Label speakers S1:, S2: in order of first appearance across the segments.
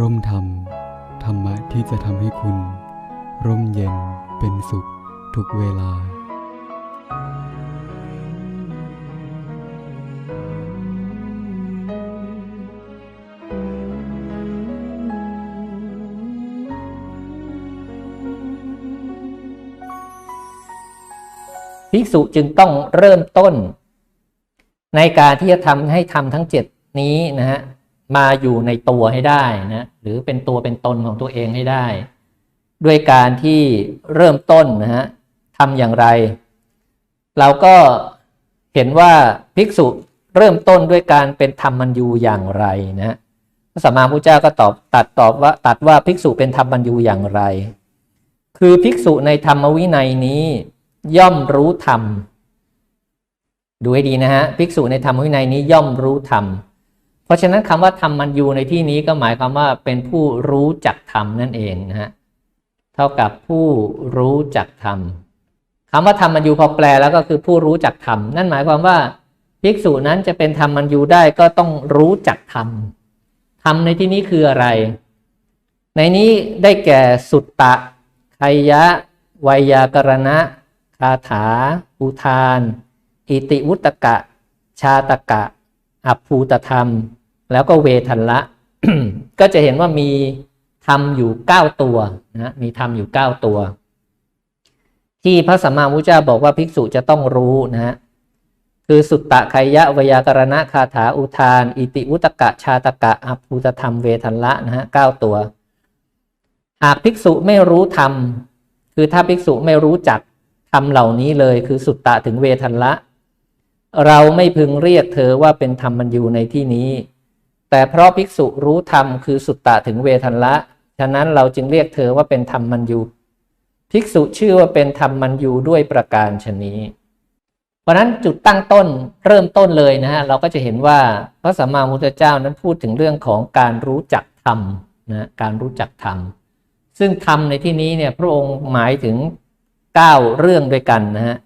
S1: ร่มธรรม ธรรมะที่จะทำให้คุณ ร่มเย็นเป็นสุขทุกเวลา
S2: ภิกษุจึงต้องเริ่มต้น ในการที่จะทำให้ทำทั้งเจ็ดนี้นะฮะ มาอยู่ในตัวให้ได้นะ หรือเป็นตัวเป็นตนของตัวเองให้ได้ ด้วยการที่เริ่มต้นนะฮะทำอย่างไร เราก็เห็นว่าภิกษุเริ่มต้นด้วยการเป็นธรรมัญยูอย่างไรนะพระสัมมาพุทธเจ้าก็ตอบตัดตอบว่าตัดว่าภิกษุเป็นธรรมัญยูอย่างไร คือภิกษุในธรรมวินัยนี้ย่อมรู้ธรรม ดูให้ดีนะฮะภิกษุในธรรมวินัยนี้ย่อมรู้ธรรม เพราะฉะนั้นคำว่าธรรมมันยูในที่นี้ก็หมายความว่าเป็นผู้รู้จักธรรมนั่นเองนะฮะเท่ากับผู้รู้จักธรรมคำว่าธรรมมันยูพอแปลแล้วก็คือผู้รู้จักธรรมนั่นหมายความว่าภิกษุนั้นจะเป็นธรรมมันยูได้ก็ต้องรู้จักธรรมธรรมในที่นี้คืออะไร ในนี้ได้แก่สุตตะไคยะไวยากรณะ คาถา อุทาน อิติวุตกะ ชาตกะ อัภูตธรรม แล้วก็เวทันละ ก็จะเห็นว่ามีธรรมอยู่เก้าตัวนะมีธรรมอยู่เก้าตัว ที่พระสัมมาวุทธเจ้าบอกว่าภิกษุจะต้องรู้นะฮะคือสุตตะไคยะวยากรณะคาถาอุทาน อิติวุตกะชาตกะอัปภูตธรรมเวทันละนะฮะเก้าตัว หากภิกษุไม่รู้ธรรม คือถ้าภิกษุไม่รู้จักธรรมเหล่านี้เลย คือสุตตะถึงเวทันละ เราไม่พึงเรียกเธอว่าเป็นธรรมมันอยู่ในที่นี้ แต่เพราะภิกษุรู้ธรรมคือสุตตะถึงเวทันละ ฉะนั้นเราจึงเรียกเธอว่าเป็นธรรมมันยูภิกษุชื่อว่าเป็นธรรมมันยูด้วยประการชนี้ เพราะนั้นจุดตั้งต้นเริ่มต้นเลยนะฮะเราก็จะเห็นว่าพระสัมมาสัมพุทธเจ้านั้นพูดถึงเรื่องของการรู้จักธรรมนะการรู้จักธรรม ซึ่งธรรมในที่นี้เนี่ยพระองค์หมายถึง 9 เรื่องด้วยกันนะฮะ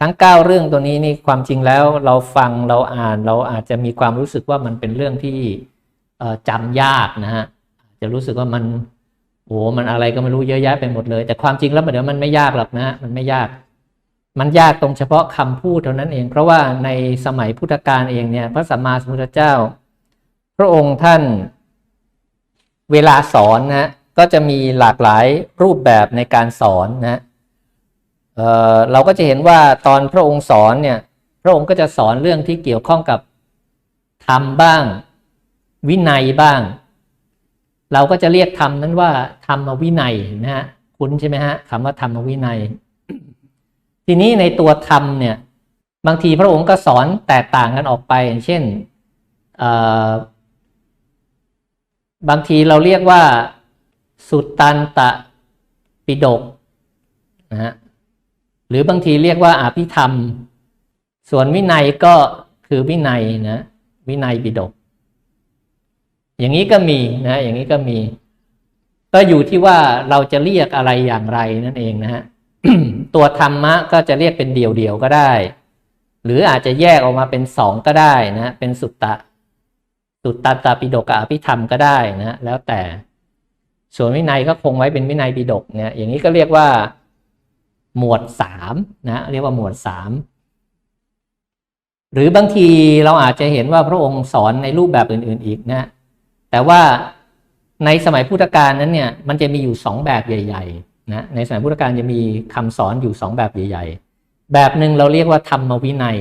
S2: ทั้ง 9 เรื่องตัวนี้นี่ความจริงแล้วเราฟังเราอ่านเราอาจจะมีความรู้สึกว่ามันเป็นเรื่องที่จำยากนะฮะจะรู้สึกว่ามันโอ้มันอะไรก็ไม่รู้เยอะแยะไปหมดเลย แต่ความจริงแล้วเดี๋ยวมันไม่ยากหรอกนะฮะมันไม่ยาก มันยากตรงเฉพาะคำพูดเท่านั้นเอง เพราะว่าในสมัยพุทธกาลเองเนี่ยพระสัมมาสัมพุทธเจ้า พระองค์ท่านเวลาสอนนะก็จะมีหลากหลายรูปแบบในการสอนนะ เเราก็จะเห็นว่าตอนพระองค์สอนเนี่ย พระองค์ก็จะสอนเรื่องที่เกี่ยวข้องกับธรรมบ้าง วินัยบ้าง เราก็จะเรียกธรรมนั้นว่าธรรมวินัยนะฮะคุ้นใช่ไหมฮะคำว่าธรรมวินัย ทีนี้ในตัวธรรมเนี่ย บางทีพระองค์ก็สอนแตกต่างกันออกไป เช่นบางทีเราเรียกว่า สุตตันตะปิดกนะฮะ หรือบางทีเรียกว่าอาภิธรรม ส่วนวินัยก็คือวินัยนะ วินัยปิดก อย่างนี้ก็มีนะ อย่างนี้ก็มี ก็อยู่ที่ว่าเราจะเรียกอะไรอย่างไรนั่นเองนะฮะตัวธรรมะก็จะเรียกเป็นเดี่ยวๆก็ได้ หรืออาจจะแยกออกมาเป็นสองก็ได้นะ เป็นสุตตะ สุตตันตปิฎกกับอภิธรรมก็ได้นะ แล้วแต่ ส่วนวินัยก็คงไว้เป็นวินัยปิฎกเนี่ย อย่างนี้ก็เรียกว่า หมวดสามนะเรียกว่าหมวดสามหรือบางทีเราอาจจะเห็นว่าพระองค์สอนในรูปแบบอื่น ๆอีกนะแต่ว่าในสมัยพุทธกาลนั้นเนี่ยมันจะมีอยู่สองแบบใหญ่ๆนะในสมัยพุทธกาลจะมีคำสอนอยู่สองแบบใหญ่ ๆ แบบหนึ่งเราเรียกว่าธรรมวินัย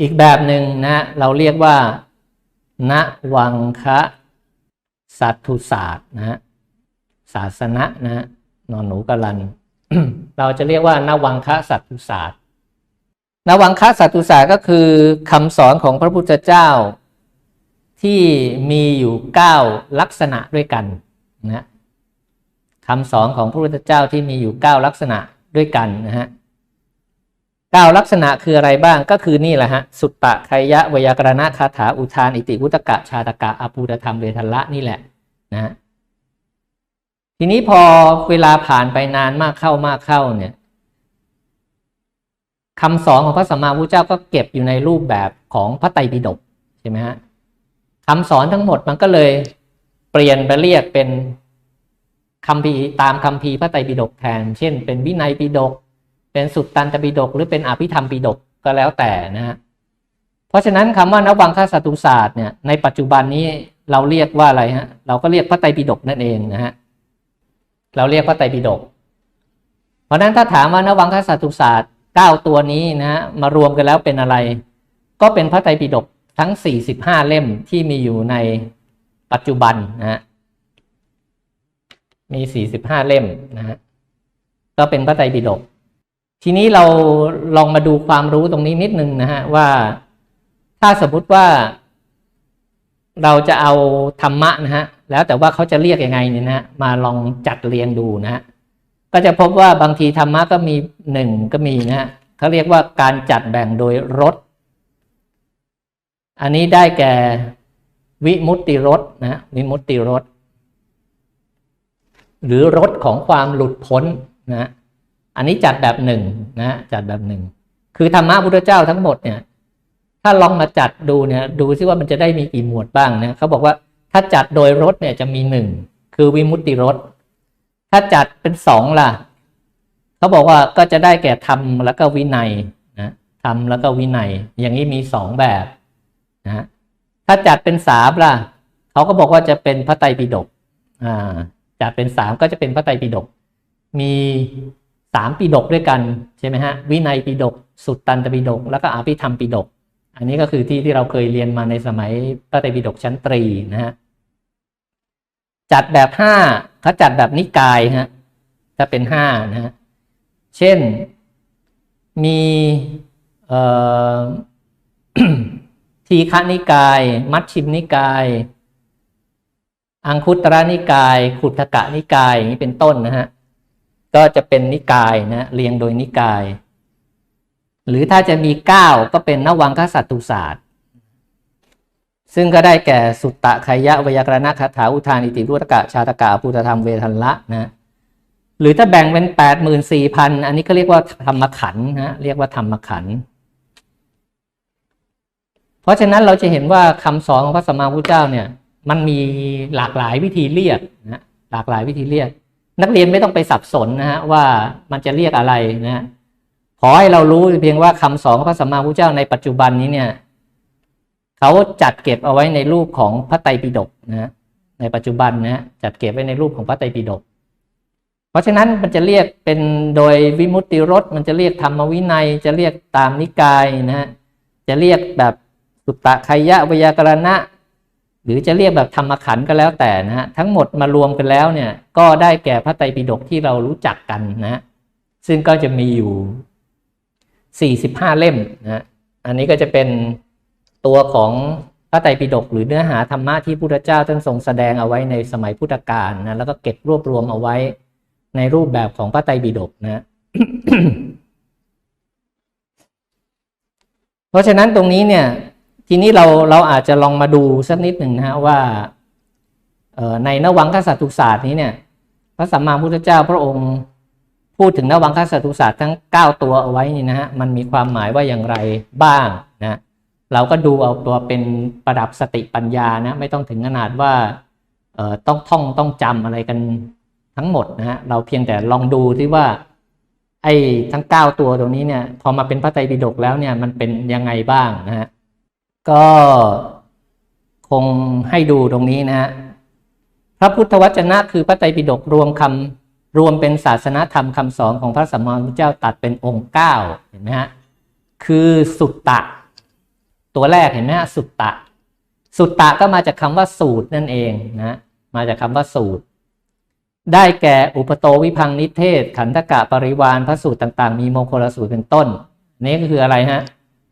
S2: อีกแบบหนึ่งนะเราเรียกว่าณวังคะสัตทุศาสตร์นะศาสนะนะนอนหนูกะลัน เราจะเรียกว่านวังคะสัตทุศาสตร์นวังคะสัตทุศาสตร์ก็คือคำสอนของพระพุทธเจ้า ที่มีอยู่เก้าลักษณะด้วยกันนะคำสอนของพระพุทธเจ้าที่มีอยู่เก้าลักษณะด้วยกันนะฮะเก้าลักษณะคืออะไรบ้างก็คือนี่แหละฮะสุตตะไคยะวยากรณะคาถาอุทาน อิติวุตกะชาตกะอภูตธรรมเวทัลละนี่แหละนะ ทีนี้พอเวลาผ่านไปนานมากเข้ามากเข้าเนี่ยคำสอนของพระสัมมาสัมพุทธเจ้าก็เก็บอยู่ในรูปแบบของพระไตรปิฎกใช่ไหมฮะคำสอนทั้งหมดมันก็เลยเปลี่ยนไปเรียกเป็นคำพีตามคำพีพระไตรปิฎกแทน เช่น เป็นวินัยปิฎกเป็นสุตตันตปิฎกหรือเป็นอภิธรรมปิฎกก็แล้วแต่นะฮะเพราะฉะนั้นคำว่านวังคสัตุศาสตร์เนี่ยในปัจจุบันนี้เราเรียกว่าอะไรฮะเราก็เรียกพระไตรปิฎกนั่นเองนะฮะ เราเรียกพระไตรปิฎกเพราะนั้นถ้าถามว่านวังคสัตุศาสตร์เก้าตัวนี้นะฮะมารวมกันแล้วเป็นอะไร ก็เป็นพระไตรปิฎกทั้ง45เล่มที่มีอยู่ในปัจจุบันนะฮะมี45เล่มนะฮะก็เป็นพระไตรปิฎกทีนี้เราลองมาดูความรู้ตรงนี้นิดนึงนะฮะว่าถ้าสมมติว่าเราจะเอาธรรมะนะฮะ แล้วแต่ว่าเขาจะเรียกยังไงเนี่ยนะมาลองจัดเรียงดูนะฮะก็จะพบว่าบางทีธรรมะก็มีหนึ่งก็มีนะฮะเขาเรียกว่าการจัดแบ่งโดยรสอันนี้ได้แก่วิมุตติรสนะวิมุตติรสหรือรสของความหลุดพ้นนะอันนี้จัดแบบหนึ่งนะจัดแบบหนึ่งคือธรรมะพุทธเจ้าทั้งหมดเนี่ย ถ้าลองมาจัดดูเนี่ย ดูซิว่ามันจะได้มีกี่หมวดบ้างนะเขาบอกว่า ถ้าจัดโดยรสเนี่ยจะมีหนึ่งคือวิมุตติรสถ้าจัดเป็นสองล่ะ เขาบอกว่าก็จะได้แก่ธรรมแล้วก็วินัยนะธรรมแล้วก็วินัย อย่างนี้มีสองแบบนะถ้าจัดเป็นสามล่ะ เขาก็บอกว่าจะเป็นพระไตรปิฎกอ่าจัดเป็นสามก็จะเป็นพระไตรปิฎกมีสามปิฎกด้วยกันใช่ไหมฮะวินัยปิฎกสุตตันตปิฎกแล้วก็อภิธรรมปิฎกอันนี้ก็คือที่ที่เราเคยเรียนมาในสมัยพระไตรปิฎกชั้นตรีนะฮะ จัดแบบห้าเขาจัดแบบนิกายฮะถ้าเป็นห้านะฮะเช่นมีเอ่อทีฆนิกาย มัชชิมนิกาย อังคุตระนิกาย ขุทกะนิกายอย่างนี้เป็นต้นนะฮะก็จะเป็นนิกายนะเรียงโดยนิกาย หรือถ้าจะมีเก้าก็เป็นนวังคสัตตุศาสตร์ ซึ่งก็ได้แก่สุตตะขยะวยากรณคาถาอุทานอิติรุตกะชาตกะพุทธธรรมเวทันละนะหรือถ้าแบ่งเป็นแปดหมื่นสี่พันอันนี้ก็เรียกว่าธรรมขันนะเรียกว่าธรรมขัน เพราะฉะนั้นเราจะเห็นว่าคำสอนของพระสัมมาพุทธเจ้าเนี่ย มันมีหลากหลายวิธีเรียกนะหลากหลายวิธีเรียก นักเรียนไม่ต้องไปสับสนนะฮะว่ามันจะเรียกอะไรนะขอให้เรารู้เพียงว่าคำสอนของพระสัมมาพุทธเจ้าในปัจจุบันนี้เนี่ย เขาจัดเก็บเอาไว้ในรูปของพระไตรปิฎกนะฮะในปัจจุบันนะฮะจัดเก็บไว้ในรูปของพระไตรปิฎกเพราะฉะนั้นมันจะเรียกเป็นโดยวิมุตติรสมันจะเรียกธรรมวินัย จะเรียกตามนิกายนะฮะจะเรียกแบบสุตตะขยะวยากรณะ หรือจะเรียกแบบธรรมขันธ์ก็แล้วแต่นะฮะทั้งหมดมารวมกันแล้วเนี่ยก็ได้แก่พระไตรปิฎกที่เรารู้จักกันนะซึ่งก็จะมีอยู่ 45 เล่มนะฮะอันนี้ก็จะเป็น ตัวของพระไตรปิฎกหรือเนื้อหาธรรมะที่พุทธเจ้าท่านทรงแสดงเอาไว้ในสมัยพุทธกาลนะแล้วก็เก็บรวบรวมเอาไว้ในรูปแบบของพระไตรปิฎกนะเพราะฉะนั้นตรงนี้เนี่ยทีนี้เราเราอาจจะลองมาดูสักนิดหนึ่งนะฮะว่าในนวังคสัตตุศาสตร์นี้เนี่ยพระสัมมาพุทธเจ้าพระองค์พูดถึงนวังคสัตตุศาสตร์ทั้ง 9 ตัวเอาไว้นี่นะฮะมันมีความหมายว่าอย่างไรบ้างนะ เราก็ดูเอาตัวเป็นประดับสติปัญญานะไม่ต้องถึงขนาดว่าต้องท่องต้องจำอะไรกันทั้งหมดนะฮะเราเพียงแต่ลองดูที่ว่า ไอ้ทั้ง 9 ตัวตรงนี้เนี่ยพอมาเป็นพระไตรปิฎกแล้วเนี่ยมันเป็นยังไงบ้างนะฮะก็คงให้ดูตรงนี้นะฮะพระพุทธวจนะคือพระไตรปิฎกรวมคำรวมเป็นศาสนธรรมคำสอนของพระสัมมาสัมพุทธเจ้าตัดเป็นองค์เก้าเห็นไหมฮะคือสุตตะ ตัวแรกเห็นไหมฮะสุตตะ สุตตะก็มาจากคำว่าสูตรนั่นเองนะมาจากคำว่าสูตร ได้แก่อุปโตวิพังนิเทศ ขันธกะปริวานพระสูตรต่างๆ มีโมคลสูตรเป็นต้น นี่ก็คืออะไรฮะ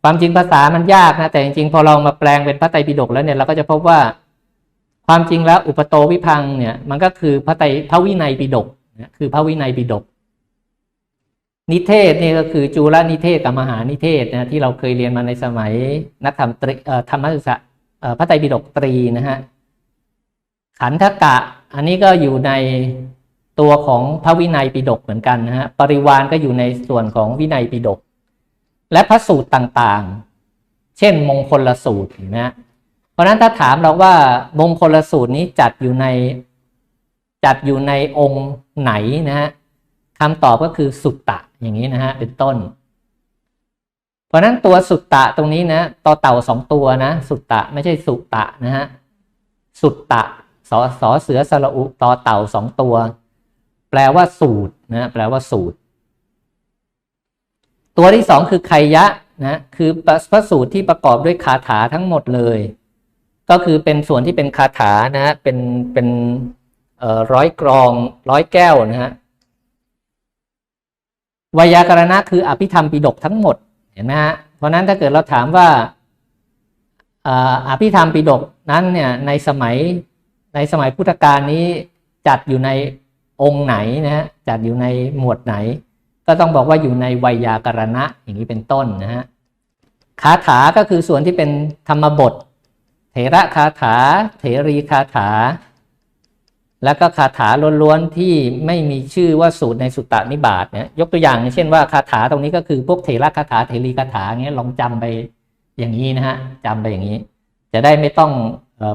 S2: ความจริงภาษามันยากนะแต่จริงๆ พอเรามาแปลงเป็นพระไตรปิฎกแล้วเนี่ยเราก็จะพบว่า ความจริงแล้วอุปโตวิพังเนี่ยมันก็คือพระไตรพระวินัยปิฎกนะคือพระวินัยปิฎก นิเทศนี่ก็คือจุลนิเทศกับมหานิเทศนะที่เราเคยเรียนมาในสมัยนักธรรมตรีธรรมศึกษาพระไตรปิฎกตรีนะฮะขันธกะ อันนี้ก็อยู่ในตัวของพระวินัยปิฎกเหมือนกันนะฮะปริวานก็อยู่ในส่วนของวินัยปิฎกและพระสูตรต่างๆ เช่นมงคลละสูตรนะเพราะนั้นถ้าถามเราว่ามงคลสูตรนี้จัดอยู่ในจัดอยู่ในองค์ไหนนะฮะคำตอบก็คือสุตตะ อย่างนี้นะฮะเป็นต้น เพราะฉะนั้นตัวสุตตะตรงนี้นะต่อเต่าสองตัวนะ สุตตะไม่ใช่สุตะนะฮะสุตตะสอสอเสือสระอุต่อเต่าสองตัว แปลว่าสูตรนะแปลว่าสูตร ตัวที่สองคือไคยะนะคือพระสูตรที่ประกอบด้วยคาถาทั้งหมดเลย ก็คือเป็นส่วนที่เป็นคาถานะฮะเป็นเป็นร้อยกรองร้อยแก้วนะฮะ วยากรณะคืออภิธรรมปิดกทั้งหมดเห็นไหมฮะเพราะนั้นถ้าเกิดเราถามว่าอภิธรรมปิดกนั้นเนี่ยในสมัยในสมัยพุทธกาลนี้จัดอยู่ในองค์ไหนนะฮะจัดอยู่ในหมวดไหน ก็ต้องบอกว่าอยู่ในวยากรณะอย่างนี้เป็นต้นนะฮะคาถาก็คือส่วนที่เป็นธรรมบท เถระคาถา เถรีคาถา แล้วก็คาถาล้วนๆที่ไม่มีชื่อว่าสูตรในสุตตานิบาตเนี่ยยกตัวอย่างเช่นว่าคาถาตรงนี้ก็คือพวกเถระคาถาเถรีคาถาเงี้ยลองจำไปอย่างนี้นะฮะจำไปอย่างนี้ จะได้ไม่ต้อง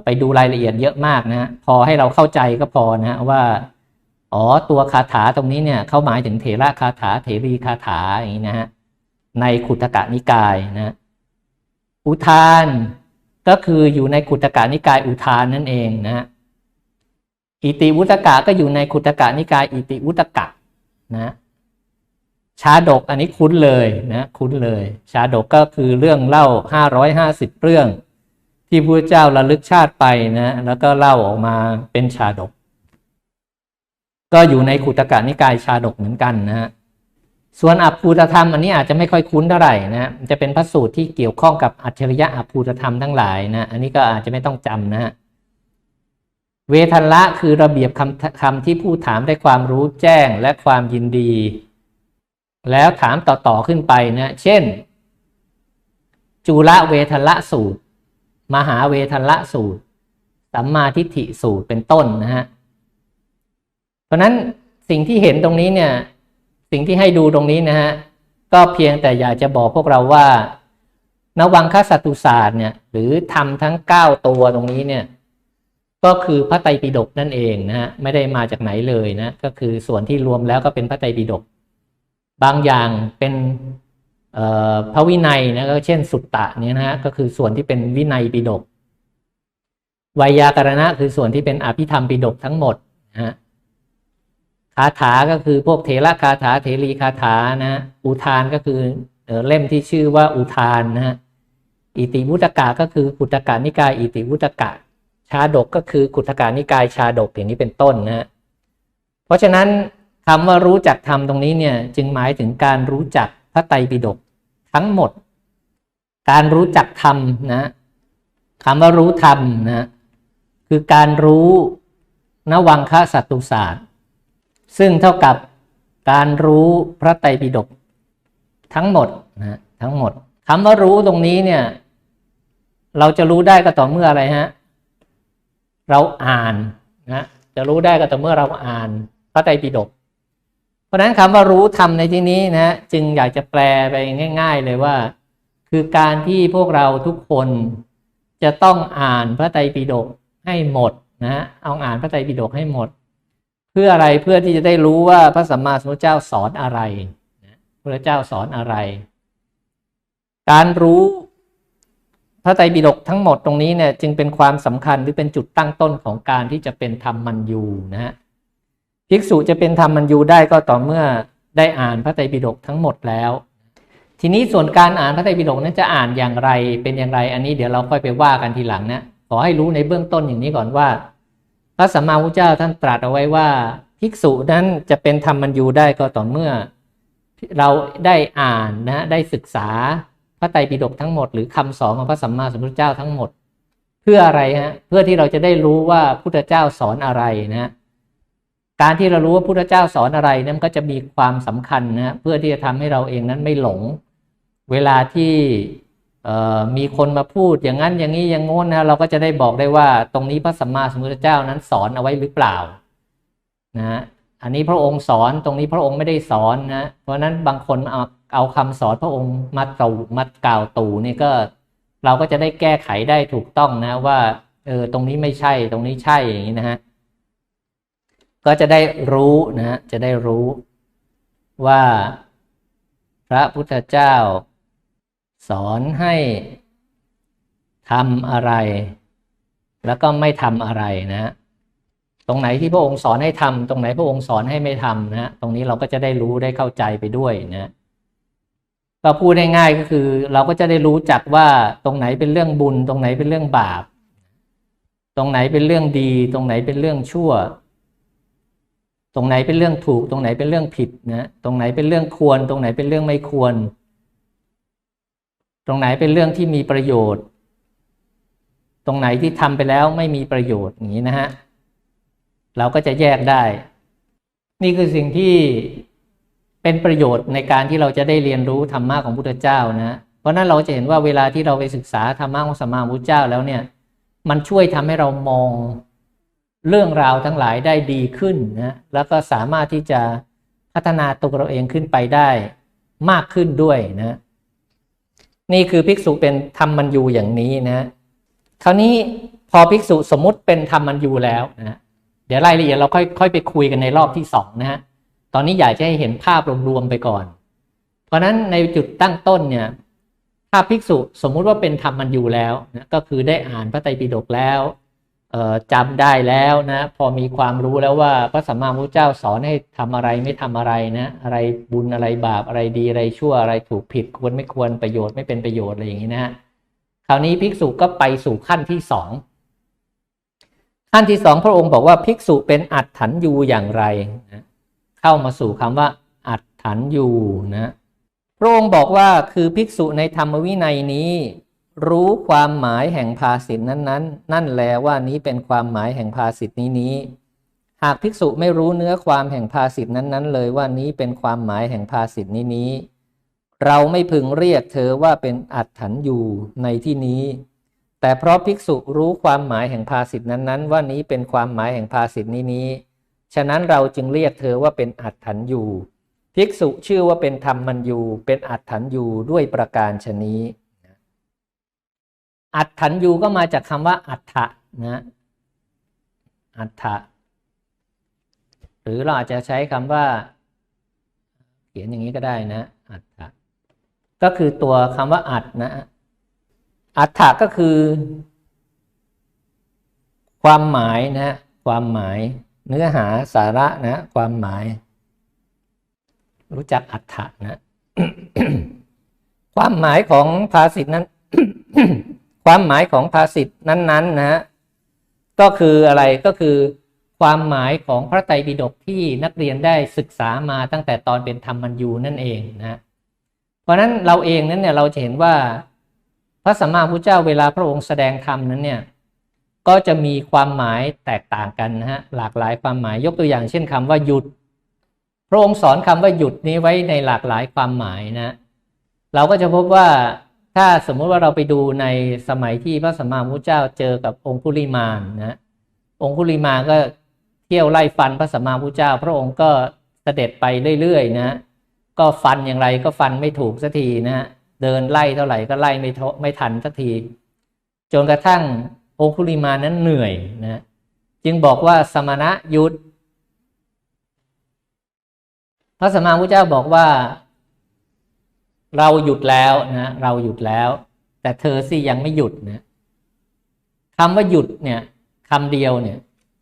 S2: ไปดูรายละเอียดเยอะมากนะฮะพอให้เราเข้าใจก็พอนะฮะว่าอ๋อตัวคาถาตรงนี้เนี่ยเขาหมายถึงเถระคาถาเถรีคาถาอย่างนี้นะฮะในขุตกะนิกายนะอุทานก็คืออยู่ในขุตกะนิกายอุทานนั่นเองนะฮะ อิติวุตกะก็อยู่ในขุตกะนิกายอิติวุตกะนะชาดกอันนี้คุ้นเลยนะคุ้นเลย ชาดกก็คือเรื่องเล่าห้าร้อยห้าสิบเรื่อง ที่พระเจ้าระลึกชาติไปนะแล้วก็เล่าออกมาเป็นชาดก ก็อยู่ในขุตกะนิกายชาดกเหมือนกันนะฮะส่วนอัภูตธรรมอันนี้อาจจะไม่ค่อยคุ้นเท่าไหร่นะจะเป็นพระสูตรที่เกี่ยวข้องกับอัจฉริยะอัภูตธรรมทั้งหลายนะอันนี้ก็อาจจะไม่ต้องจำนะฮะ เวทันละคือระเบียบคำคำที่ผู้ถามได้ความรู้แจ้งและความยินดี แล้วถามต่อ ๆ ขึ้นไปนะเช่น จุลเวทันละสูตร มหาเวทันละสูตรสัมมาทิฏฐิสูตรเป็นต้นนะฮะเพราะนั้นสิ่งที่เห็นตรงนี้เนี่ย สิ่งที่ให้ดูตรงนี้นะฮะก็เพียงแต่อยากจะบอกพวกเราว่านวังคสัตุศาสตร์เนี่ย หรือทำทั้งเก้าตัวตรงนี้เนี่ย ก็คือพระไตรปิฎกนั่นเองนะฮะไม่ได้มาจากไหนเลยนะ ก็คือส่วนที่รวมแล้วก็เป็นพระไตรปิฎกบางอย่างเป็นพระวินัยนะก็เช่นสุตตะเนี่ยนะฮะก็คือส่วนที่เป็นวินัยปิฎกวยากรณะคือส่วนที่เป็นอภิธรรมปิฎกทั้งหมดนะฮะคาถาก็คือพวกเทระคาถาเทรีคาถานะอุทานก็คือเล่มที่ชื่อว่าอุทานนะฮะอิติวุตกะก็คือกุตกานิกายอิติวุตกะ ชาดกก็คือกุฏการนิกายชาดกอย่างนี้เป็นต้นนะเพราะฉะนั้นคำว่ารู้จักธรรมตรงนี้เนี่ยจึงหมายถึงการรู้จักพระไตรปิฎกทั้งหมด การรู้จักธรรมนะคำว่ารู้ธรรมนะคือการรู้นวังคสัตตุศาสตร์ ซึ่งเท่ากับการรู้พระไตรปิฎกทั้งหมดนะทั้งหมดคำว่ารู้ตรงนี้เนี่ย เราจะรู้ได้ก็ต่อเมื่ออะไรฮะ เราอ่านนะจะรู้ได้ก็ต่อเมื่อเราอ่านพระไตรปิฎกเพราะฉะนั้นคำว่ารู้ธรรมในที่นี้นะจึงอยากจะแปลไปง่าย ๆ เลยว่า คือการที่พวกเราทุกคนจะต้องอ่านพระไตรปิฎกให้หมดนะเอาอ่านพระไตรปิฎกให้หมด เพื่ออะไรเพื่อที่จะได้รู้ว่าพระสัมมาสัมพุทธเจ้าสอนอะไรพระเจ้าสอนอะไร การรู้ พระไตรปิฎกทั้งหมดตรงนี้เนี่ยจึงเป็นความสำคัญหรือเป็นจุดตั้งต้นของการที่จะเป็นธรรมมันยูนะฮะภิกษุจะเป็นธรรมมันยูได้ก็ต่อเมื่อได้อ่านพระไตรปิฎกทั้งหมดแล้ว ทีนี้ส่วนการอ่านพระไตรปิฎกนั้นจะอ่านอย่างไรเป็นอย่างไร อันนี้เดี๋ยวเราค่อยไปว่ากันทีหลังนะขอให้รู้ในเบื้องต้นอย่างนี้ก่อนว่า พระสัมมาวุทธเจ้าท่านตรัสเอาไว้ว่าภิกษุนั้นจะเป็นธรรมมันยูได้ก็ต่อเมื่อ เราได้อ่านนะได้ศึกษา พระไตรปิฎกทั้งหมด หรือคำสอนของพระสัมมาสัมพุทธเจ้าทั้งหมด เพื่ออะไรฮะเพื่อที่เราจะได้รู้ว่าพุทธเจ้าสอนอะไรนะการที่เรารู้ว่าพุทธเจ้าสอนอะไรนั้นก็จะมีความสำคัญนะเพื่อที่จะทำให้เราเองนั้นไม่หลง เวลาที่มีคนมาพูดอย่างนั้นอย่างนี้อย่างงน้นนะเราก็จะได้บอกได้ว่าตรงนี้พระสัมมาสัมพุทธเจ้านั้นสอนเอาไว้หรือเปล่านะ อันนี้พระองค์สอนตรงนี้พระองค์ไม่ได้สอนนะเพราะนั้นบางคนเอาเอาคำสอนพระองค์มาตู่มากล่าวตู่นี่ก็เราก็จะได้แก้ไขได้ถูกต้องนะว่าเออตรงนี้ไม่ใช่ตรงนี้ใช่อย่างนี้นะฮะก็จะได้รู้นะฮะจะได้รู้ว่าพระพุทธเจ้า สอนให้ทำอะไร แล้วก็ไม่ทำอะไรนะ ตรงไหนที่พระองค์สอนให้ทำตรงไหนพระองค์สอนให้ไม่ทำนะตรงนี้เราก็จะได้รู้ได้เข้าใจไปด้วยนะก็พูดง่ายๆก็คือ เราก็จะได้รู้จักว่าตรงไหนเป็นเรื่องบุญ ตรงไหนเป็นเรื่องบาป ตรงไหนเป็นเรื่องดี ตรงไหนเป็นเรื่องชั่ว ตรงไหนเป็นเรื่องถูก ตรงไหนเป็นเรื่องผิดนะตรงไหนเป็นเรื่องควร ตรงไหนเป็นเรื่องไม่ควร ตรงไหนเป็นเรื่องที่มีประโยชน์ ตรงไหนที่ทำไปแล้วไม่มีประโยชน์อย่างนี้นะฮะ เราก็จะแยกได้ นี่คือสิ่งที่เป็นประโยชน์ในการที่เราจะได้เรียนรู้ธรรมะของพุทธเจ้านะเพราะนั้นเราจะเห็นว่าเวลาที่เราไปศึกษาธรรมะของสัมมาพุทธเจ้าแล้วเนี่ย มันช่วยทำให้เรามองเรื่องราวทั้งหลายได้ดีขึ้นนะแล้วก็สามารถที่จะพัฒนาตัวเราเองขึ้นไปได้มากขึ้นด้วยนะนี่คือภิกษุเป็นธรรมันยูอย่างนี้นะ คราวนี้พอภิกษุสมมุติเป็นธรรมันยูแล้วนะ เดี๋ยวรายละเอียดเราค่อยค่อยไปคุยกันในรอบที่สองนะฮะ ตอนนี้อยากจะให้เห็นภาพรวมๆไปก่อน เพราะนั้นในจุดตั้งต้นเนี่ย ถ้าภิกษุสมมุติว่าเป็นธรรมมันอยู่แล้วนะก็คือได้อ่านพระไตรปิฎกแล้วจำได้แล้วนะ พอมีความรู้แล้วว่าพระสัมมาสัมพุทธเจ้าสอนให้ทำอะไรไม่ทำอะไรนะ อะไรบุญอะไรบาปอะไรดีอะไรชั่วอะไรถูกผิดควรไม่ควรประโยชน์ไม่เป็นประโยชน์อะไรอย่างนี้นะคราวนี้ภิกษุก็ไปสู่ขั้นที่สอง ขั้นที่สองพระองค์บอกว่าภิกษุเป็นอัตถันยูอย่างไรนะเข้ามาสู่คำว่า อัตถันยูนะพระองค์บอกว่าคือภิกษุในธรรมวินัยนี้ รู้ความหมายแห่งภาสิทนั้นนั้นนั่นแลว่านี้เป็นความหมายแห่งภาสิทนี้นี้ หากภิกษุไม่รู้เนื้อความแห่งภาสิทนั้นนั้นเลยว่านี้เป็นความหมายแห่งภาสิทนี้นี้ เราไม่พึงเรียกเธอว่าเป็นอัตถันยูในที่นี้ แต่เพราะภิกษุรู้ความหมายแห่งภาสิทนั้นนั้นว่านี้เป็นความหมายแห่งภาสิทนี้นี้ฉะนั้นเราจึงเรียกเธอว่าเป็นอัตถันยูภิกษุชื่อว่าเป็นธรรมมันยูเป็นอัตถันยูด้วยประการชนี้อัตถันยูก็มาจากคำว่าอัฏฐะนะอัฏฐะหรือเราอาจจะใช้คำว่า เขียนอย่างนี้ก็ได้นะ อัฏฐะก็คือตัวคำว่าอัดนะ อัฏฐะก็คือ ความหมายนะฮะความหมาย เนื้อหาสาระนะ ความหมาย รู้จักอัฏฐะนะ ความหมายของภาษิตนั้น ความหมายของภาษิตนั้นๆนะฮะก็คืออะไรก็คือความหมายของพระไตรปิฎกที่นักเรียนได้ศึกษามาตั้งแต่ตอนเป็นธรรมัญยูนั่นเองนะ เพราะนั้นเราเองนั้นเนี่ยเราจะเห็นว่า พระสัมมาพุทธเจ้าเวลาพระองค์แสดงธรรมนั้นเนี่ยก็จะมีความหมายแตกต่างกันนะฮะหลากหลายความหมายยกตัวอย่างเช่นคำว่าหยุด พระองค์สอนคำว่าหยุดนี้ไว้ในหลากหลายความหมายนะ เราก็จะพบว่าถ้าสมมุติว่าเราไปดูในสมัยที่พระสัมมาพุทธเจ้าเจอกับองคุลิมานนะองคุลิมานก็เที่ยวไล่ฟันพระสัมมาพุทธเจ้า พระองค์ก็เสด็จไปเรื่อยๆนะ ก็ฟันอย่างไรก็ฟันไม่ถูกสักทีนะ เดินไล่เท่าไหร่ก็ไล่ไม่ไม่ทันสักที จนกระทั่งองคุลิมานั้นเหนื่อยนะจึงบอกว่าสมณะยุทธพระสัมมาพุทธเจ้าบอกว่า เราหยุดแล้วนะเราหยุดแล้ว แต่เธอสิยังไม่หยุดนะคำว่าหยุดเนี่ยคำเดียวเนี่ย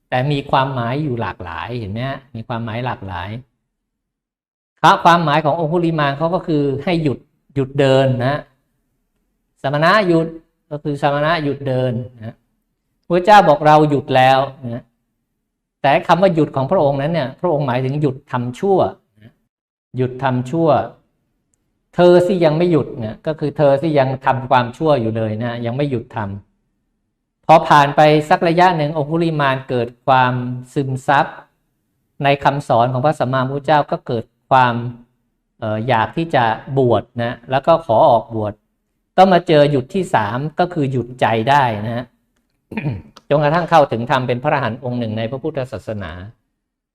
S2: แต่มีความหมายอยู่หลากหลายเห็นไหมมีความหมายหลากหลาย ความหมายขององคุลิมานเขาก็คือให้หยุด หยุดเดินนะสมณะหยุดก็คือสมณะหยุดเดินนะพระเจ้าบอกเราหยุดแล้วนะแต่คำว่าหยุดของพระองค์นั้นเนี่ย พระองค์หมายถึงหยุดทำชั่วหยุดทำชั่ว เธอสิยังไม่หยุดเนี่ยก็คือเธอสิยังทำความชั่วอยู่เลยนะยังไม่หยุดทำพอผ่านไปสักระยะหนึ่งองคุลิมานเกิดความซึมซับในคำสอนของพระสัมมาพุทธเจ้าก็เกิดความ อยากที่จะบวชนะแล้วก็ขอออกบวชต้องมาเจอหยุดที่สามก็คือหยุดใจได้นะฮะจนกระทั่งเข้าถึงทำเป็นพระอรหันต์องค์หนึ่งในพระพุทธศาสนา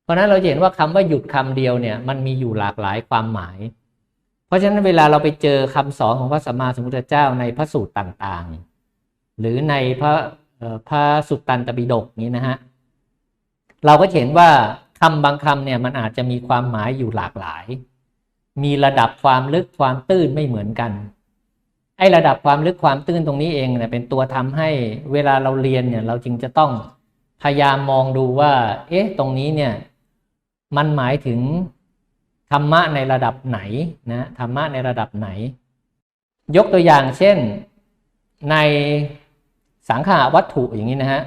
S2: เพราะนั้นเราเห็นว่าคำว่าหยุดคำเดียวเนี่ย มันมีอยู่หลากหลายความหมาย เพราะฉะนั้นเวลาเราไปเจอคำสอนของพระสัมมาสัมพุทธเจ้าในพระสูตรต่างๆ หรือในพระพระสุตตันตปิฎกนี้นะฮะเราก็เห็นว่าคำบางคำเนี่ยมันอาจจะมีความหมายอยู่หลากหลาย มีระดับความลึกความตื้นไม่เหมือนกันไอ้ระดับความลึกความตื้นตรงนี้เองเนี่ยเป็นตัวทำให้เวลาเราเรียนเนี่ยเราจึงจะต้องพยายามมองดูว่า เอ๊ะ ตรงนี้เนี่ย มันหมายถึงธรรมะในระดับไหนนะธรรมะในระดับไหน ยกตัวอย่างเช่นในสังขาวัตถุอย่างนี้นะฮะ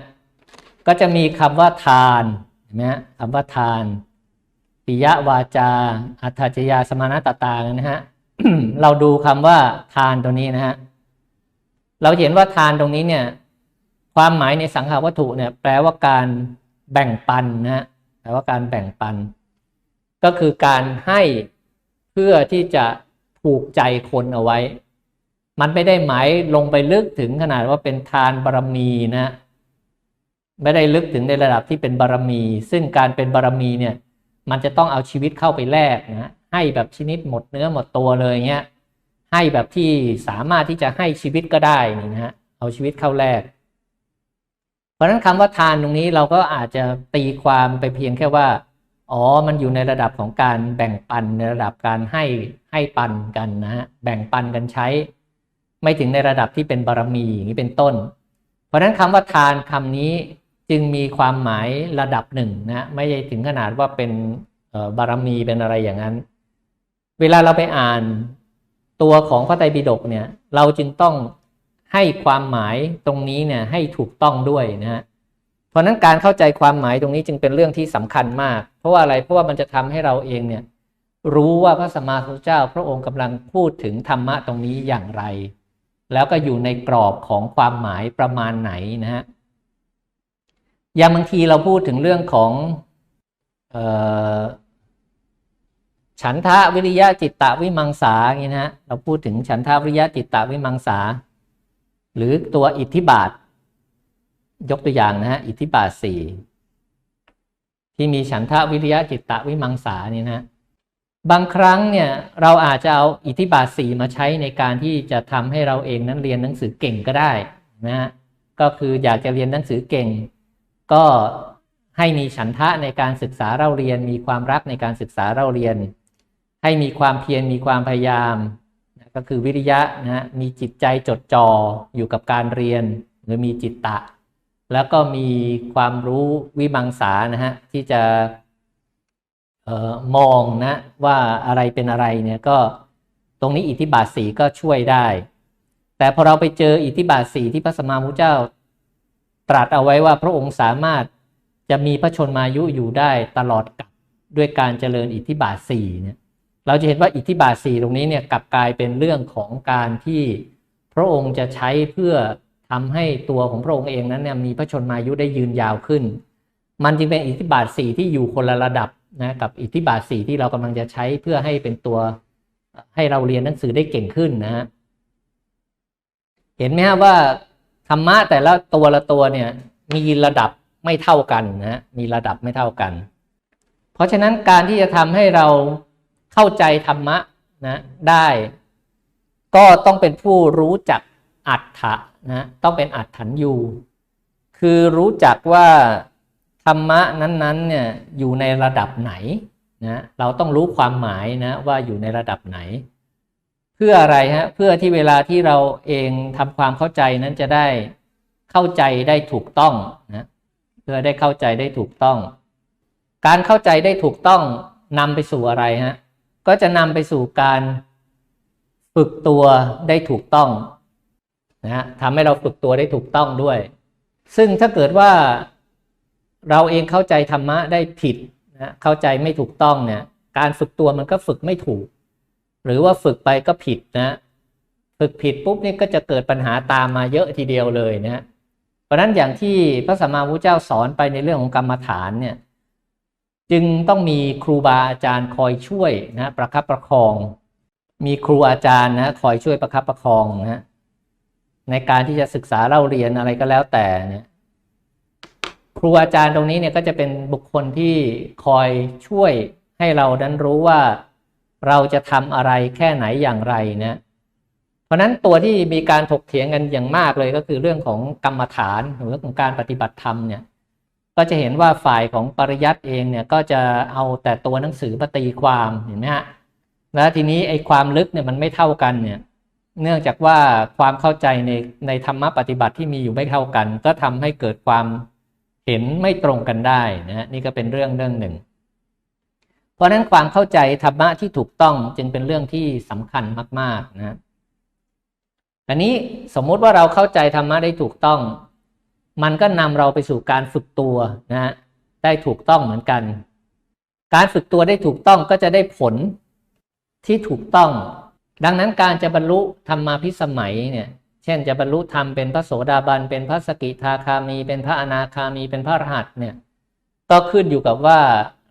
S2: ก็จะมีคำว่าทานเห็นไหมฮะคำว่าทาน ปิยวาจา อัตจยาสมานาตตานะฮะเราดูคำว่าทานตรงนี้นะฮะเราเห็นว่าทานตรงนี้เนี่ย ความหมายในสังขาวัตถุเนี่ย แปลว่าการแบ่งปันนะฮะแปลว่าการแบ่งปัน ก็คือการให้เพื่อที่จะผูกใจคนเอาไว้ มันไม่ได้หมายลงไปลึกถึงขนาดว่าเป็นทานบารมีนะ ไม่ได้ลึกถึงในระดับที่เป็นบารมี ซึ่งการเป็นบารมีเนี่ย มันจะต้องเอาชีวิตเข้าไปแลกนะให้แบบชนิดหมดเนื้อหมดตัวเลยเงี้ยให้แบบที่สามารถที่จะให้ชีวิตก็ได้นี่นะฮะเอาชีวิตเข้าแลกเพราะฉะนั้นคำว่าทานตรงนี้เราก็อาจจะตีความไปเพียงแค่ว่าอ๋อมันอยู่ในระดับของการแบ่งปันในระดับการให้ให้ปันกันนะฮะแบ่งปันกันใช้ ไม่ถึงในระดับที่เป็นบารมีอย่างนี้เป็นต้น เพราะฉะนั้นคำว่าทานคำนี้ จึงมีความหมายระดับหนึ่งนะไม่ใช่ถึงขนาดว่าเป็นบารมีเป็นอะไรอย่างนั้น เวลาเราไปอ่านตัวของพระไตรปิฎกเนี่ย เราจึงต้องให้ความหมายตรงนี้เนี่ยให้ถูกต้องด้วยนะฮะเพราะนั้นการเข้าใจความหมายตรงนี้จึงเป็นเรื่องที่สำคัญมาก เพราะว่าอะไรเพราะว่ามันจะทำให้เราเองเนี่ยรู้ว่าพระสัมมาสัมพุทธเจ้า พระองค์กำลังพูดถึงธรรมะตรงนี้อย่างไร แล้วก็อยู่ในกรอบของความหมายประมาณไหนนะฮะ อย่างบางทีเราพูดถึงเรื่องของออฉันทะวิริยะจิตตะวิมังสาอย่างนี้นะเราพูดถึงฉันทะวิริยะจิตตะวิมังสา หรือตัวอิทธิบาท ยกตัวอย่างนะฮะอิทธิบาทสี่ที่มีฉันทะวิริยะจิตตะวิมังสานี่นะบางครั้งเนี่ยเราอาจจะเอาอิทธิบาทสี่มาใช้ในการที่จะทำให้เราเองนั้นเรียนหนังสือเก่งก็ได้นะฮะก็คืออยากจะเรียนหนังสือเก่ง ก็ให้มีฉันทะในการศึกษาเราเรียน มีความรักในการศึกษาเราเรียน ให้มีความเพียรมีความพยายามนะก็คือวิริยะนะฮะมีจิตใจจดจ่ออยู่กับการเรียน หรือมีจิตตะ แล้วก็มีความรู้วิมังสานะฮะที่จะออมองนะว่าอะไรเป็นอะไรเนี่ยก็ตรงนี้อิทธิบาทสีก็ช่วยได้ แต่พอเราไปเจออิทธิบาทสีที่พระสมมามุเจ้า ตรัสเอาไว้ว่าพระองค์สามารถจะมีพระชนมายุอยู่ได้ตลอดกับด้วยการเจริญอิทธิบาทสี่เนี่ยเราจะเห็นว่าอิทธิบาทสี่ตรงนี้เนี่ยกลับกลายเป็นเรื่องของการที่พระองค์จะใช้เพื่อทำให้ตัวของพระองค์เองนั้นเนี่ยมีพระชนมายุได้ยืนยาวขึ้น มันจึงเป็นอิทธิบาทสี่ที่อยู่คนละระดับนะกับอิทธิบาทสี่ที่เรากำลังจะใช้เพื่อให้เป็นตัวให้เราเรียนหนังสือได้เก่งขึ้นนะฮะเห็นไหมฮะว่า ธรรมะแต่ละตัวละตัวเนี่ยมีระดับไม่เท่ากันนะมีระดับไม่เท่ากัน เพราะฉะนั้นการที่จะทำให้เราเข้าใจธรรมะนะได้ ก็ต้องเป็นผู้รู้จักอัฏฐะนะต้องเป็นอัฏฐันยูคือรู้จักว่าธรรมะนั้นๆเนี่ยอยู่ในระดับไหนนะเราต้องรู้ความหมายนะว่าอยู่ในระดับไหน พื่ออะไรฮะเพื่อที่เวลาที่เราเองทำความเข้าใจนั้นจะได้เข้าใจได้ถูกต้องนะเพื่อได้เข้าใจได้ถูกต้อง การเข้าใจได้ถูกต้องนำไปสู่อะไรฮะก็จะนำไปสู่การฝึกตัวได้ถูกต้องนะฮะทำให้เราฝึกตัวได้ถูกต้องด้วย ซึ่งถ้าเกิดว่าเราเองเข้าใจธรรมะได้ผิดนะเข้าใจไม่ถูกต้องเนี่ยการฝึกตัวมันก็ฝึกไม่ถูก หรือว่าฝึกไปก็ผิดนะฝึกผิดปุ๊บนี่ก็จะเกิดปัญหาตามมาเยอะทีเดียวเลยนะเพราะนั้นอย่างที่พระสัมมาวุธเจ้าสอนไปในเรื่องของกรรมฐานเนี่ยจึงต้องมีครูบาอาจารย์คอยช่วยนะประคับประคอง มีครูอาจารย์นะคอยช่วยประคับประคองนะในการที่จะศึกษาเล่าเรียนอะไรก็แล้วแต่เนี่ยครูอาจารย์ตรงนี้เนี่ยก็จะเป็นบุคคลที่คอยช่วยให้เรานั้นรู้ว่า เราจะทำอะไรแค่ไหนอย่างไรนะ เพราะนั้นตัวที่มีการถกเถียงกันอย่างมากเลยก็คือเรื่องของกรรมฐานหรือเรื่องของการปฏิบัติธรรมเนี่ย ก็จะเห็นว่าฝ่ายของปริยัติเองเนี่ยก็จะเอาแต่ตัวหนังสือมาตีความเห็นไหมฮะแล้วทีนี้ไอ้ความลึกเนี่ยมันไม่เท่ากันเนี่ย เนื่องจากว่าความเข้าใจในในธรรมะปฏิบัติที่มีอยู่ไม่เท่ากัน ก็ทำให้เกิดความเห็นไม่ตรงกันได้นะฮะนี่ก็เป็นเรื่องเรื่องหนึ่ง ราะนั้นความเข้าใจธรรมะที่ถูกต้องจึงเป็นเรื่องที่สำคัญมาก ๆนะอันนี้สมมติว่าเราเข้าใจธรรมะได้ถูกต้อง มันก็นำเราไปสู่การฝึกตัวนะฮะได้ถูกต้องเหมือนกัน การฝึกตัวได้ถูกต้องก็จะได้ผลที่ถูกต้อง ดังนั้นการจะบรรลุธรรมาพิสมัยเนี่ย เช่นจะบรรลุธรรมเป็นพระโสดาบัน เป็นพระสกิทาคามี เป็นพระอนาคามี เป็นพระอรหันต์เนี่ย ก็ขึ้นอยู่กับว่า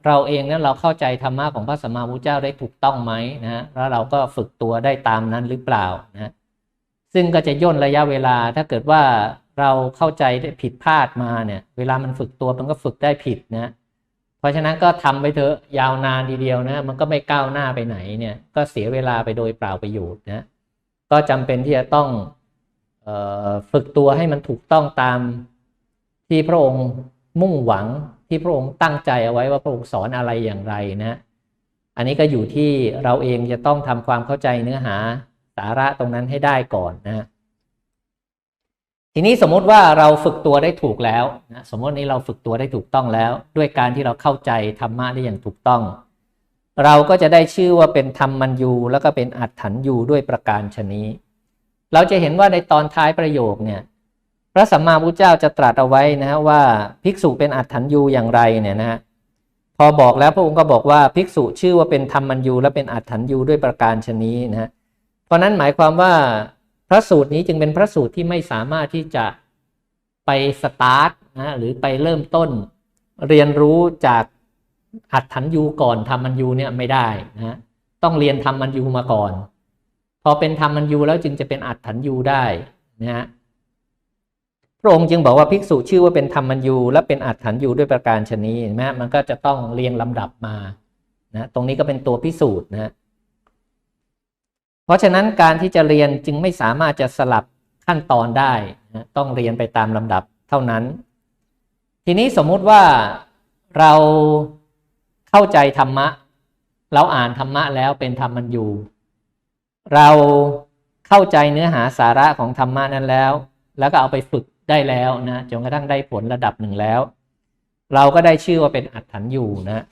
S2: เราเองนั้นเราเข้าใจธรรมะของพระสัมมาพุทธเจ้าได้ถูกต้องไหมนะฮะแล้วเราก็ฝึกตัวได้ตามนั้นหรือเปล่านะซึ่งก็จะย่นระยะเวลาถ้าเกิดว่าเราเข้าใจได้ผิดพลาดมาเนี่ยเวลามันฝึกตัวมันก็ฝึกได้ผิดนะเพราะฉะนั้นก็ทำไปเถอะยาวนานทีเดียวนะมันก็ไม่ก้าวหน้าไปไหนเนี่ยก็เสียเวลาไปโดยเปล่าประโยชน์นะก็จำเป็นที่จะต้องฝึกตัวให้มันถูกต้องตามที่พระองค์มุ่งหวัง ที่พระองค์ตั้งใจเอาไว้ว่าพระองค์สอนอะไรอย่างไรนะ อันนี้ก็อยู่ที่เราเองจะต้องทำความเข้าใจเนื้อหาสาระตรงนั้นให้ได้ก่อนนะทีนี้สมมติว่าเราฝึกตัวได้ถูกแล้วนะสมมตินี้เราฝึกตัวได้ถูกต้องแล้ว ด้วยการที่เราเข้าใจธรรมะได้อย่างถูกต้อง เราก็จะได้ชื่อว่าเป็นธรรมัญยูแล้วก็เป็นอัตถัญยูด้วยประการชนี้ เราจะเห็นว่าในตอนท้ายประโยคเนี่ย พระสัมมาพุทธเจ้าจะตรัสเอาไว้นะว่าภิกษุเป็นอัตถัญยูอย่างไรเนี่ยนะฮะพอบอกแล้วพระองค์ก็บอกว่าภิกษุชื่อว่าเป็นธรรมัญยูและเป็นอัตถัญยูด้วยประการชนี้นะฮะเพราะนั้นหมายความว่าพระสูตรนี้จึงเป็นพระสูตรที่ไม่สามารถที่จะไปสตาร์ทนะหรือไปเริ่มต้น เรียนรู้จากอัดถันยูก่อนทำมันยูเนี่ยไม่ได้นะต้องเรียนทำมันยูมาก่อน พอเป็นทำมันยูแล้วจึงจะเป็นอัดถันยูได้นะฮะ พระองค์จึงบอกว่าภิกษุชื่อว่าเป็นธรรมัญยูและเป็นอัดถันยูด้วยประการชนีเห็นไหมมันก็จะต้องเรียงลำดับมานะตรงนี้ก็เป็นตัวพิสูจน์นะเพราะฉะนั้นการที่จะเรียนจึงไม่สามารถจะสลับขั้นตอนได้นะต้องเรียนไปตามลำดับเท่านั้น ทีนี้สมมุติว่าเราเข้าใจธรรมะ เราอ่านธรรมะแล้วเป็นธรรมันยูเราเข้าใจเนื้อหาสาระของธรรมะนั้นแล้ว แล้วก็เอาไปฝึก ได้แล้วนะจนกระทั่งได้ผลระดับหนึ่งแล้ว เราก็ได้ชื่อว่าเป็นอัตถันอยู่นะ